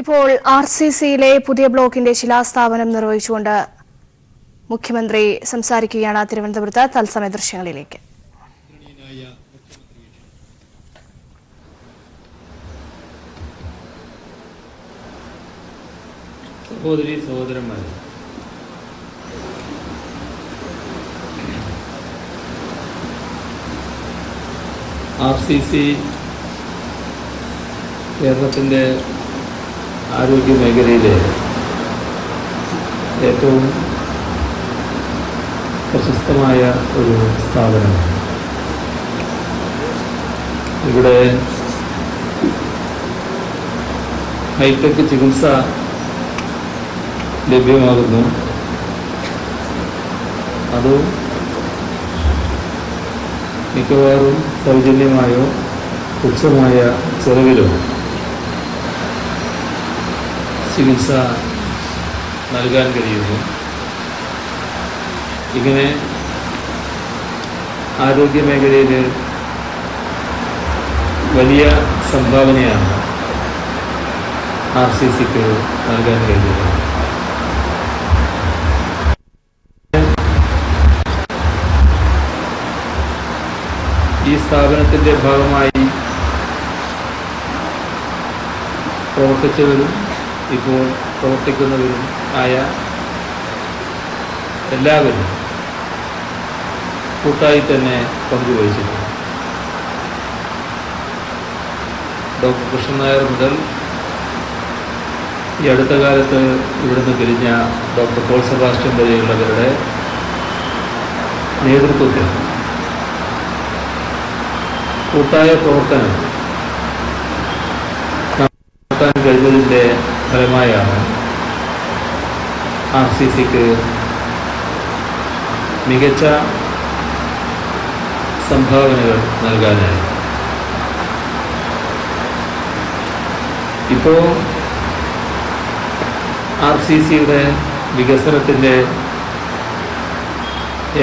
ഇപ്പോൾ R C സിയിലെ പുതിയ ബ്ലോക്കിന്റെ ശിലാസ്ഥാപനം നിർവഹിച്ചുകൊണ്ട് മുഖ്യമന്ത്രി സംസാരിക്കുകയാണ് തിരുവനന്തപുരത്ത് തത്സമയ ദൃശ്യങ്ങളിലേക്ക്. സഹോദരി സഹോദരന്മാരെ. ആർ സി സി കേരളത്തിന്റെ ആരോഗ്യ മേഖലയിലെ ഏറ്റവും പ്രശസ്തമായ ഒരു സ്ഥാപനമാണ് ഇവിടെ ഹൈടെക് ചികിത്സ ലഭ്യമാകുന്നു. അത് മിക്കവാറും സൗജന്യമായോ തുച്ഛമായ ചെലവിലോ ചികിത്സ നൽകാൻ കഴിയുന്നു. ഇങ്ങനെ ആരോഗ്യ മേഖലയിൽ വലിയ സംഭാവനയാണ് ആർ സി സിക്ക് നൽകാൻ കഴിയുന്നത് ഈ സ്ഥാപനത്തിന്റെ ഭാഗമായി പ്രവർത്തിച്ചവരും ഇപ്പോൾ പ്രവർത്തിക്കുന്നവരും ആയ എല്ലാവരും കൂട്ടായി തന്നെ പങ്കുവഹിച്ചിട്ടുണ്ട്. ഡോക്ടർ കൃഷ്ണൻ നായർ മുതൽ ഈ അടുത്ത കാലത്ത് ഇവിടുന്ന് പിരിഞ്ഞ ഡോക്ടർ പോൾ സെബാസ്റ്റ്യൻ വരെയുള്ളവരുടെ നേതൃത്വത്തിൽ കൂട്ടായ പ്രവർത്തനം കഴിഞ്ഞതിന്റെ ഫലമായാണ് ആർ സി സിക്ക് മികച്ച സംഭാവനകൾ നൽകാനായി. ഇപ്പോൾ ആർ സി സിയുടെ വികസനത്തിന്റെ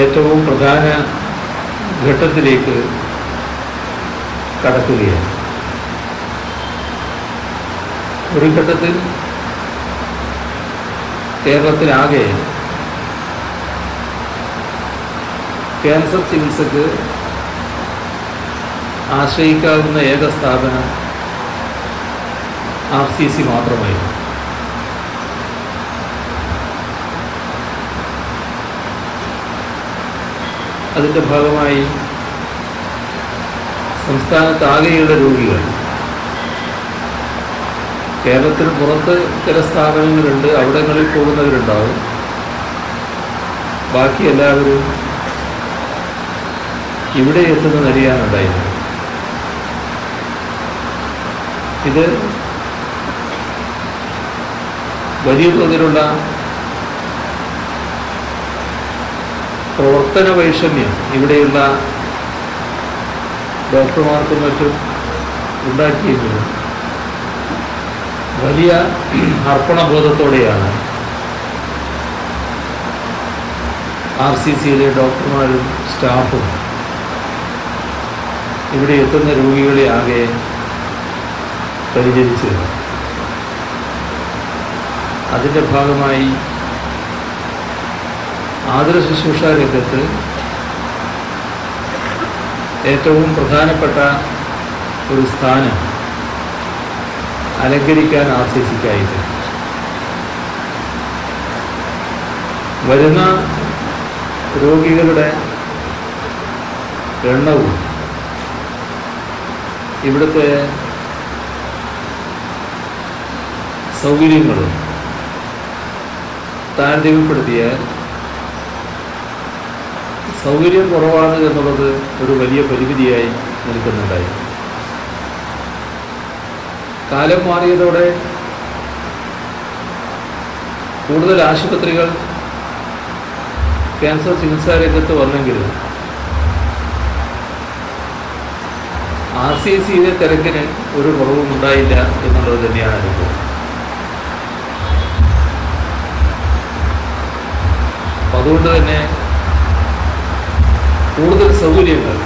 ഏറ്റവും പ്രധാന ഘട്ടത്തിലേക്ക് കടക്കുകയാണ്. ഒരു ഘട്ടത്തിൽ കേരളത്തിലാകെ ക്യാൻസർ ചികിത്സക്ക് ആശ്രയിക്കാവുന്ന ഏക സ്ഥാപനം ആർ സി സി മാത്രമായിരുന്നു. അതിന്റെ ഭാഗമായി സംസ്ഥാനത്താകെയുള്ള രോഗികൾ കേരളത്തിന് പുറത്ത് ചില സ്ഥാപനങ്ങളുണ്ട് അവിടങ്ങളിൽ പോകുന്നവരുണ്ടാവും. ബാക്കി എല്ലാവരും ഇവിടെ എത്തുന്ന നിലയാണുണ്ടായിരുന്നത് ഇത് വലിയ തോതിലുള്ള പ്രവർത്തന വൈഷമ്യം ഇവിടെയുള്ള ഡോക്ടർമാർക്കും മറ്റും ഉണ്ടാക്കിയെങ്കിലും വലിയ അർപ്പണബോധത്തോടെയാണ് ആർ സി സിയിലെ ഡോക്ടർമാരും സ്റ്റാഫും ഇവിടെ എത്തുന്ന രോഗികളെ ആകെ പരിചരിച്ചത് അതിന്റെ ഭാഗമായി ആതുര ശുശ്രൂഷ രംഗത്ത് ഏറ്റവും പ്രധാനപ്പെട്ട ഒരു സ്ഥാനം അലങ്കരിക്കാൻ സി വരുന്ന രോഗികളുടെ എണ്ണവും ഇവിടുത്തെ സൗകര്യങ്ങളും താരതമ്യപ്പെടുത്തിയാൽ സൗകര്യം കുറവാണ് എന്നുള്ളത് ഒരു വലിയ പരിമിതിയായി നിൽക്കുന്നുണ്ടായി കാലം മാറിയതോടെ കൂടുതൽ ആശുപത്രികൾ ക്യാൻസർ ചികിത്സാ രംഗത്ത് വന്നെങ്കിലും ആർ സി സിയിലെ തിരക്കിന് ഒരു കുറവും ഉണ്ടായില്ല എന്നുള്ളത് തന്നെയാണ് അനുഭവം. അതുകൊണ്ട് തന്നെ കൂടുതൽ സൗകര്യങ്ങൾ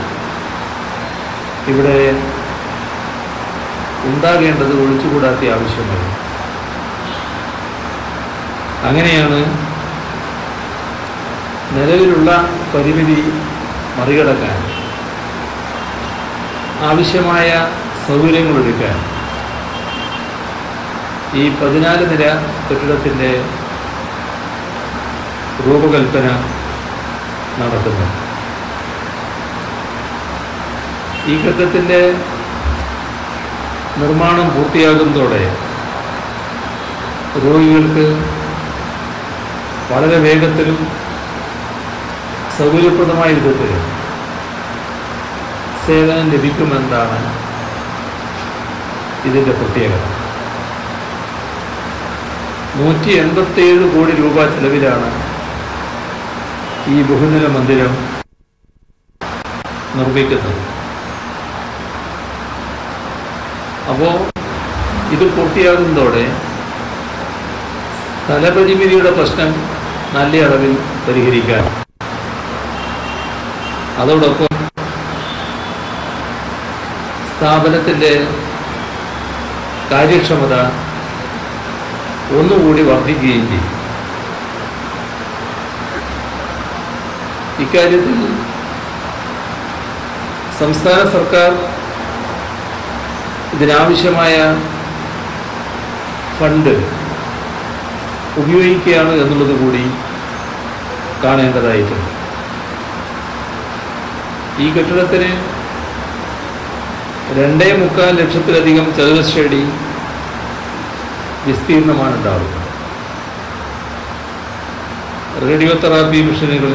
ഇവിടെ ഉണ്ടാകേണ്ടത് ഒഴിച്ചുകൂടാത്ത ആവശ്യമാണ്. അങ്ങനെയാണ് നിലവിലുള്ള പരിമിതി മറികടക്കാൻ ആവശ്യമായ സൗകര്യങ്ങളൊരുക്കാൻ ഈ പതിനാല് നില കെട്ടിടത്തിന്റെ രൂപകൽപ്പന നടത്തുന്നു. ഈ കെട്ടിടത്തിന്റെ നിർമ്മാണം പൂർത്തിയാകുന്നതോടെ രോഗികൾക്ക് വളരെ വേഗത്തിലും സൗകര്യപ്രദമായ വിധത്തിൽ സേവനം ലഭിക്കുമെന്നാണ് ഇതിന്റെ പ്രത്യേകത. നൂറ്റി എൺപത്തേഴ് കോടി രൂപ ചെലവിലാണ് ഈ ബഹുനില മന്ദിരം നിർമ്മിക്കുന്നത്. അപ്പോൾ ഇത് പൂർത്തിയാകുന്നതോടെ സ്ഥലപരിമിതിയുടെ പ്രശ്നം നല്ല അളവിൽ പരിഹരിക്കാൻ. അതോടൊപ്പം സ്ഥാപനത്തിന്റെ കാര്യക്ഷമത ഒന്നുകൂടി വർദ്ധിക്കുകയും ചെയ്യും. ഇക്കാര്യത്തിൽ സംസ്ഥാന സർക്കാർ ഇതിനാവശ്യമായ ഫണ്ട് ഉപയോഗിക്കുകയാണ് എന്നുള്ളത് കൂടി കാണേണ്ടതായിട്ടുണ്ട്. ഈ കെട്ടിടത്തിന് രണ്ടേ മുക്കാൽ ലക്ഷത്തിലധികം ചതുരശ്രടി വിസ്തീർണമാണ് ഉണ്ടാവുക റേഡിയോ തെറാപ്പി മെഷീനുകൾ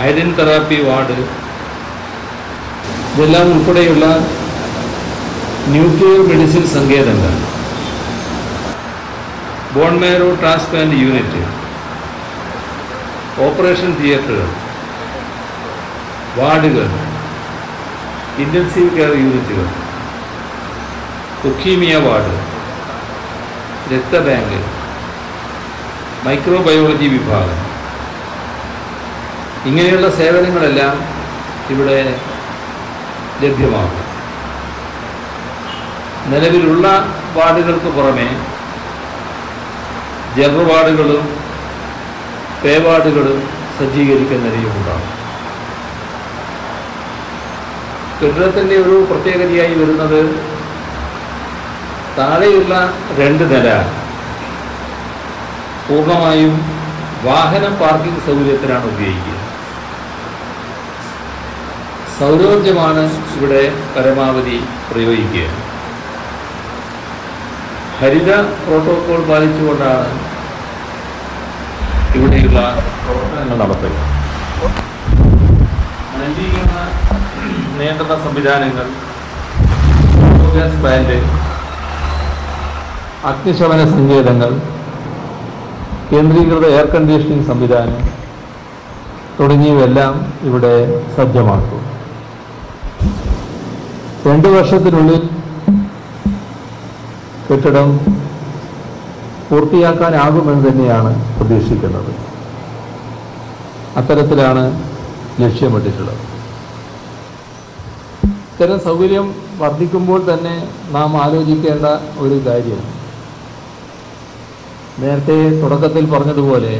അയഡിൻ തെറാപ്പി വാർഡ് ഇതെല്ലാം ഉൾപ്പെടെയുള്ള ന്യൂക്ലിയർ മെഡിസിൻ സങ്കേതങ്ങൾ. ബോൺമേറോ ട്രാൻസ്പ്ലാന്റ് യൂണിറ്റ്. ഓപ്പറേഷൻ തിയേറ്ററുകൾ. വാർഡുകൾ. ഇന്റൻസീവ് കെയർ യൂണിറ്റുകൾ. Leukaemia ward. രക്തബാങ്ക്. മൈക്രോബയോളജി വിഭാഗം. ഇങ്ങനെയുള്ള സേവനങ്ങളെല്ലാം ഇവിടെ ലഭ്യമാകും. നിലവിലുള്ള വാർഡുകൾക്ക് പുറമെ ജനറൽ വാർഡുകളും പേ വാർഡുകളും സജ്ജീകരിക്കുന്നതിനുമുണ്ടാകും കെട്ടിടത്തിന്റെ ഒരു പ്രത്യേകതയായി വരുന്നത് താഴെയുള്ള രണ്ട് നില. പൂർണമായും വാഹന പാർക്കിംഗ് സൗകര്യത്തിനാണ് ഉപയോഗിക്കുക. സൗരോർജമാണ് ഇവിടെ പരമാവധി പ്രയോഗിക്കുക. ഹരിത പ്രോട്ടോകോൾ പാലിച്ചുകൊണ്ടാണ് ഇവിടെയുള്ള പ്രവർത്തനങ്ങൾ നടത്തുക മലിനീകരണ നിയന്ത്രണ സംവിധാനങ്ങൾ ഗ്യാസ് പ്ലാന്റ് അഗ്നിശമന സങ്കേതങ്ങൾ കേന്ദ്രീകൃത എയർ കണ്ടീഷനിങ് സംവിധാനം തുടങ്ങിയവയെല്ലാം ഇവിടെ സജ്ജമാക്കും രണ്ടു വർഷത്തിനുള്ളിൽ കെട്ടിടം പൂർത്തിയാക്കാനാകുമെന്ന് തന്നെയാണ് പ്രതീക്ഷിക്കുന്നത്. അത്തരത്തിലാണ് ലക്ഷ്യമിട്ടിട്ടുള്ളത് ഇത്തരം സൗകര്യം വർദ്ധിക്കുമ്പോൾ തന്നെ നാം ആലോചിക്കേണ്ട ഒരു കാര്യം. നേരത്തെ തുടക്കത്തിൽ പറഞ്ഞതുപോലെ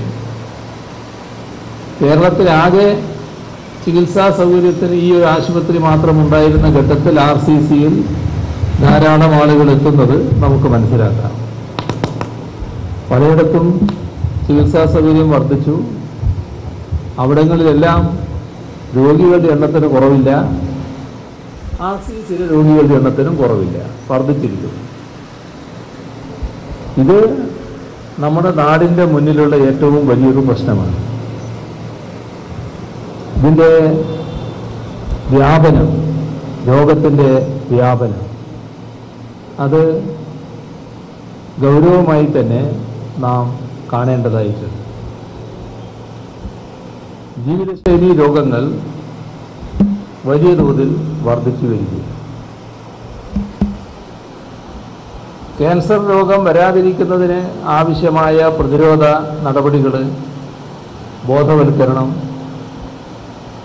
കേരളത്തിലാകെ ചികിത്സാ സൗകര്യത്തിന് ഈ ഒരു ആശുപത്രി മാത്രം ഉണ്ടായിരുന്ന ഘട്ടത്തിൽ ആർ സി സിയിൽ ധാരാളം ആളുകൾ എത്തുന്നത് നമുക്ക് മനസ്സിലാക്കാം. പലയിടത്തും ചികിത്സാ സൗകര്യം വർദ്ധിച്ചു. അവിടങ്ങളിലെല്ലാം രോഗികളുടെ എണ്ണത്തിന് കുറവില്ല. ആർ സിയിലെ രോഗികളുടെ എണ്ണത്തിനും കുറവില്ല. വർദ്ധിച്ചിരിക്കുന്നു. ഇത് നമ്മുടെ നാടിന്റെ മുന്നിലുള്ള ഏറ്റവും വലിയൊരു പ്രശ്നമാണ്. ഇതിന്റെ വ്യാപനം രോഗത്തിന്റെ വ്യാപനം. അത് ഗൗരവമായി തന്നെ നാം കാണേണ്ടതായിട്ടുണ്ട്. ജീവിതശൈലി രോഗങ്ങൾ വലിയ തോതിൽ വർദ്ധിച്ചു വരികയും ക്യാൻസർ രോഗം വരാതിരിക്കുന്നതിന് ആവശ്യമായ പ്രതിരോധ നടപടികൾ ബോധവൽക്കരണം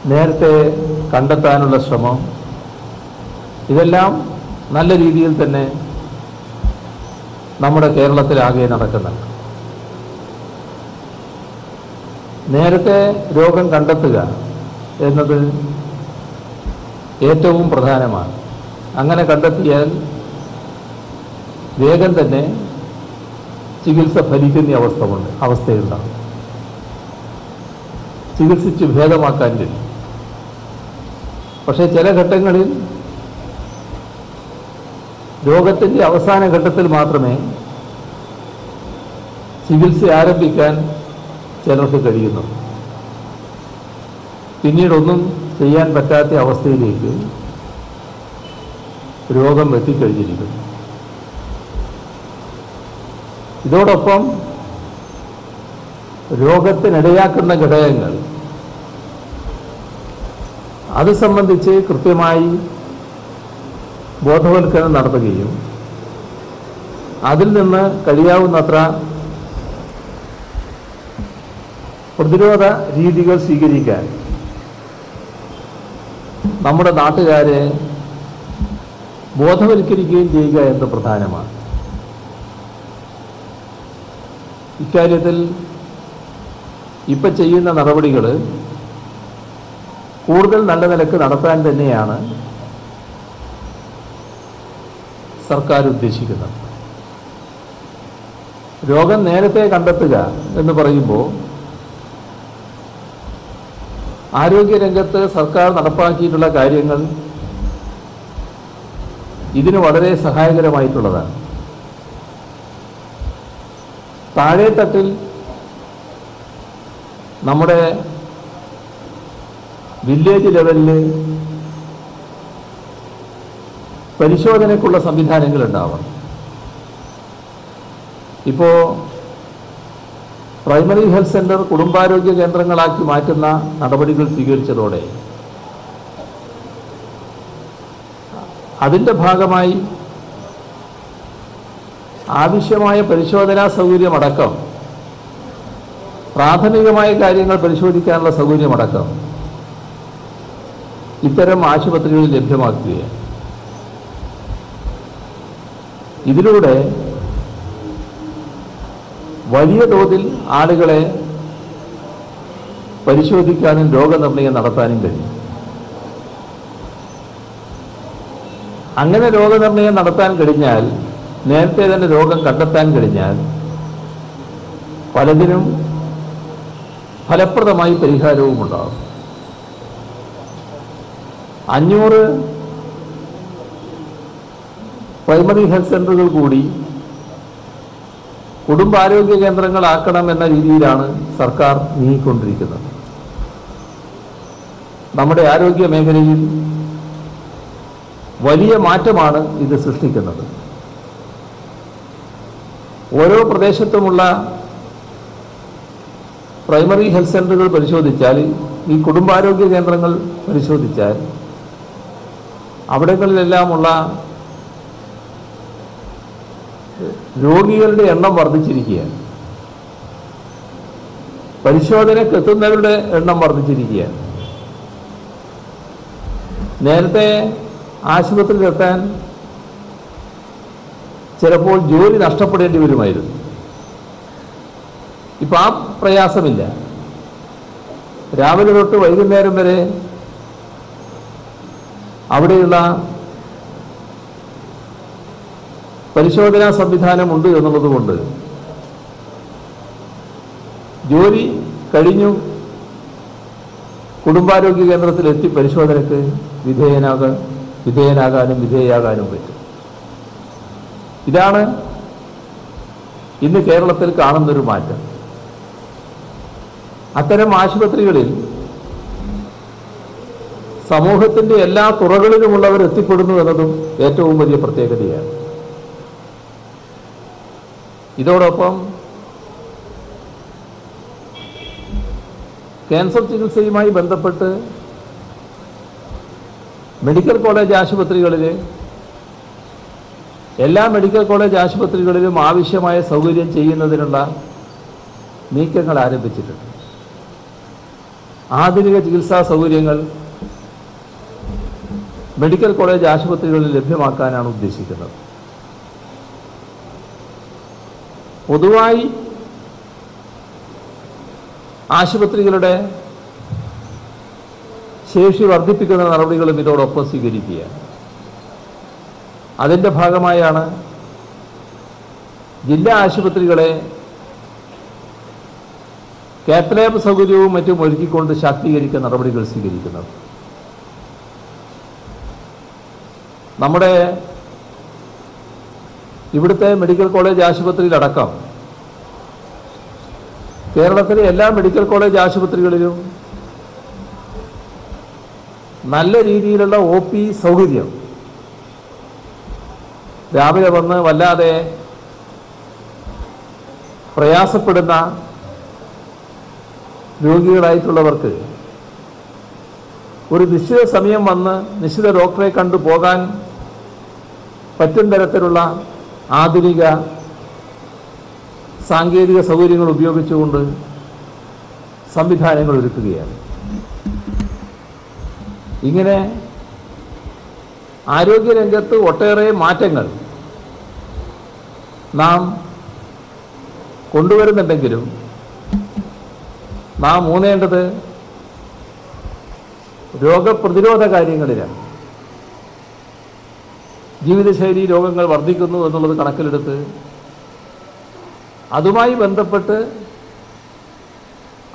നേരത്തെ കണ്ടെത്താനുള്ള ശ്രമം ഇതെല്ലാം നല്ല രീതിയിൽ തന്നെ നമ്മുടെ കേരളത്തിലാകെ നടക്കുന്നുണ്ട്. നേരത്തെ രോഗം കണ്ടെത്തുക എന്നത് ഏറ്റവും പ്രധാനമാണ്. അങ്ങനെ കണ്ടെത്തിയാൽ വേഗം തന്നെ ചികിത്സ ഫലിക്കുന്ന അവസ്ഥ കൊണ്ട് അവസ്ഥയുണ്ടാകും. ചികിത്സിച്ച് ഭേദമാക്കാൻ കഴിയും. പക്ഷേ ചില ഘട്ടങ്ങളിൽ രോഗത്തിന്റെ അവസാന ഘട്ടത്തിൽ മാത്രമേ ചികിത്സ ആരംഭിക്കാൻ ചിലർക്ക് കഴിയുന്നു. പിന്നീടൊന്നും ചെയ്യാൻ പറ്റാത്ത അവസ്ഥയിലേക്ക് രോഗം എത്തിക്കഴിഞ്ഞിരിക്കുന്നു. ഇതോടൊപ്പം രോഗത്തിനിടയാക്കുന്ന ഘടകങ്ങൾ അത് സംബന്ധിച്ച് കൃത്യമായി ബോധവൽക്കരണം നടത്തുകയും അതിൽ നിന്ന് കഴിയാവുന്നത്ര പ്രതിരോധ രീതികൾ സ്വീകരിക്കാൻ നമ്മുടെ നാട്ടുകാരെ ബോധവൽക്കരിക്കുകയും ചെയ്യുക എന്ന് പ്രധാനമാണ്. ഇക്കാര്യത്തിൽ ഇപ്പം ചെയ്യുന്ന നടപടികൾ കൂടുതൽ നല്ല നിലയ്ക്ക് നടത്താൻ തന്നെയാണ് സർക്കാർ ഉദ്ദേശിക്കുന്നത്. രോഗം നേരത്തെ കണ്ടെത്തുക എന്ന് പറയുമ്പോൾ ആരോഗ്യരംഗത്ത് സർക്കാർ നടപ്പാക്കിയിട്ടുള്ള കാര്യങ്ങൾ ഇതിന് വളരെ സഹായകരമായിട്ടുള്ളതാണ്. താഴേത്തട്ടിൽ നമ്മുടെ വില്ലേജ് ലെവലിൽ പരിശോധനയ്ക്കുള്ള സംവിധാനങ്ങൾ ഉണ്ടാവണം ഇപ്പോൾ പ്രൈമറി ഹെൽത്ത് സെന്റർ കുടുംബാരോഗ്യ കേന്ദ്രങ്ങളാക്കി മാറ്റുന്ന നടപടികൾ സ്വീകരിച്ചതോടെ അതിന്റെ ഭാഗമായി ആവശ്യമായ പരിശോധനാ സൗകര്യമടക്കം പ്രാഥമികമായ കാര്യങ്ങൾ പരിശോധിക്കാനുള്ള സൗകര്യമടക്കം ഇത്തരം ആശുപത്രികളിൽ ലഭ്യമാക്കുകയാണ്. ഇതിലൂടെ വലിയ തോതിൽ ആളുകളെ പരിശോധിക്കാനും രോഗനിർണയം നടത്താനും കഴിയും. അങ്ങനെ രോഗനിർണയം നടത്താൻ കഴിഞ്ഞാൽ നേരത്തെ തന്നെ രോഗം കണ്ടെത്താൻ കഴിഞ്ഞാൽ പലതിനും ഫലപ്രദമായി പരിഹാരവും ഉണ്ടാകും. അഞ്ഞൂറ് പ്രൈമറി ഹെൽത്ത് സെന്ററുകൾ കൂടി കുടുംബാരോഗ്യ കേന്ദ്രങ്ങളാക്കണം എന്ന രീതിയിലാണ് സർക്കാർ നീങ്ങിക്കൊണ്ടിരിക്കുന്നത്. നമ്മുടെ ആരോഗ്യ മേഖലയിൽ വലിയ മാറ്റമാണ് ഇത് സൃഷ്ടിക്കുന്നത്. ഓരോ പ്രദേശത്തുമുള്ള പ്രൈമറി ഹെൽത്ത് സെന്ററുകൾ പരിശോധിച്ചാൽ ഈ കുടുംബാരോഗ്യ കേന്ദ്രങ്ങൾ പരിശോധിച്ചാൽ അവിടങ്ങളിലെല്ലാമുള്ള രോഗികളുടെ എണ്ണം വർദ്ധിച്ചിരിക്കുകയാണ്. പരിശോധനയ്ക്ക് എത്തുന്നവരുടെ എണ്ണം വർദ്ധിച്ചിരിക്കുകയാണ്. നേരത്തെ ആശുപത്രിയിലെത്താൻ ചിലപ്പോൾ ജോലി നഷ്ടപ്പെടേണ്ടി വരുമായിരുന്നു. ഇപ്പം ആ പ്രയാസമില്ല. രാവിലെ തൊട്ട് വൈകുന്നേരം വരെ അവിടെയുള്ള പരിശോധനാ സംവിധാനമുണ്ട് എന്നുള്ളതുകൊണ്ട് ജോലി കഴിഞ്ഞു. കുടുംബാരോഗ്യ കേന്ദ്രത്തിൽ എത്തി പരിശോധനയ്ക്ക് വിധേയനാകാൻ വിധേയനാകാനും വിധേയയാകാനും പറ്റും. ഇതാണ് ഇന്ന് കേരളത്തിൽ കാണുന്നൊരു മാറ്റം. അത്തരം ആശുപത്രികളിൽ സമൂഹത്തിന്റെ എല്ലാ തുറകളിലുമുള്ളവർ എത്തിപ്പെടുന്നു എന്നതും ഏറ്റവും വലിയ പ്രത്യേകതയാണ്. ഇതോടൊപ്പം ക്യാൻസർ ചികിത്സയുമായി ബന്ധപ്പെട്ട് മെഡിക്കൽ കോളേജ് ആശുപത്രികളിൽ എല്ലാ മെഡിക്കൽ കോളേജ് ആശുപത്രികളിലും ആവശ്യമായ സൗകര്യം ചെയ്യുന്നതിനുള്ള നീക്കങ്ങൾ ആരംഭിച്ചിട്ടുണ്ട്. ആധുനിക ചികിത്സാ സൗകര്യങ്ങൾ മെഡിക്കൽ കോളേജ് ആശുപത്രികളിൽ ലഭ്യമാക്കാനാണ് ഉദ്ദേശിക്കുന്നത്. പൊതുവായി ആശുപത്രികളുടെ ശേഷി വർദ്ധിപ്പിക്കുന്ന നടപടികളും ഇതോടൊപ്പം സ്വീകരിക്കുക അതിന്റെ ഭാഗമായാണ് ജില്ലാ ആശുപത്രികളെ കാത്തലാബ് സൗകര്യവും മറ്റും ഒരുക്കിക്കൊണ്ട് ശാക്തീകരിക്കുന്ന നടപടികൾ സ്വീകരിക്കുന്നത്. നമ്മുടെ ഇവിടുത്തെ മെഡിക്കൽ കോളേജ് ആശുപത്രിയിലടക്കം. കേരളത്തിലെ എല്ലാ മെഡിക്കൽ കോളേജ് ആശുപത്രികളിലും നല്ല രീതിയിലുള്ള ഒ പി സൗകര്യം. രാവിലെ വന്ന് വല്ലാതെ പ്രയാസപ്പെടുന്ന രോഗികളായിട്ടുള്ളവർക്ക് ഒരു നിശ്ചിത സമയം വന്ന് നിശ്ചിത ഡോക്ടറെ കണ്ടു പോകാൻ പറ്റും തരത്തിലുള്ള ആധുനിക സാങ്കേതിക സൗകര്യങ്ങൾ ഉപയോഗിച്ചുകൊണ്ട് സംവിധാനങ്ങൾ ഒരുക്കുകയാണ്. ഇങ്ങനെ ആരോഗ്യരംഗത്ത് ഒട്ടേറെ മാറ്റങ്ങൾ നാം കൊണ്ടുവരുന്നുണ്ടെങ്കിലും നാം ഊന്നേണ്ടത് രോഗപ്രതിരോധ കാര്യങ്ങളിലാണ്. ജീവിതശൈലി രോഗങ്ങൾ വർദ്ധിക്കുന്നു എന്നുള്ളത് കണക്കിലെടുത്ത് അതുമായി ബന്ധപ്പെട്ട്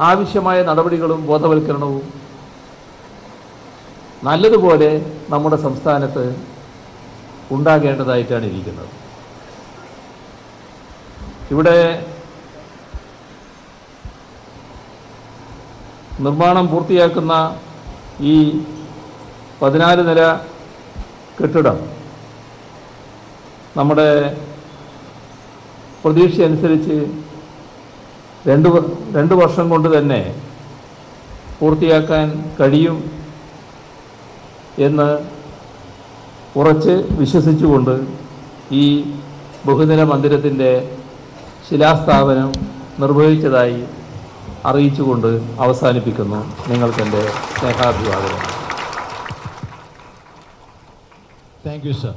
ആവശ്യമായ നടപടികളും ബോധവൽക്കരണവും നല്ലതുപോലെ നമ്മുടെ സംസ്ഥാനത്ത് ഉണ്ടാകേണ്ടതായിട്ടാണ് ഇരിക്കുന്നത്. ഇവിടെ നിർമ്മാണം പൂർത്തിയാക്കുന്ന ഈ പതിനാല് നില കെട്ടിടം നമ്മുടെ പ്രതീക്ഷ അനുസരിച്ച് രണ്ട് രണ്ട് വർഷം കൊണ്ട് തന്നെ പൂർത്തിയാക്കാൻ കഴിയും എന്ന് ഉറച്ച് വിശ്വസിച്ചുകൊണ്ട് ഈ ബഹുദിന മന്ദിരത്തിന്റെ ശിലാസ്ഥാപനം നിർവഹിച്ചതായി അറിയിച്ചുകൊണ്ട് അവസാനിപ്പിക്കുന്നു നിങ്ങൾക്കെന്റെ സ്നേഹാഭിവാദനം താങ്ക് യു sir.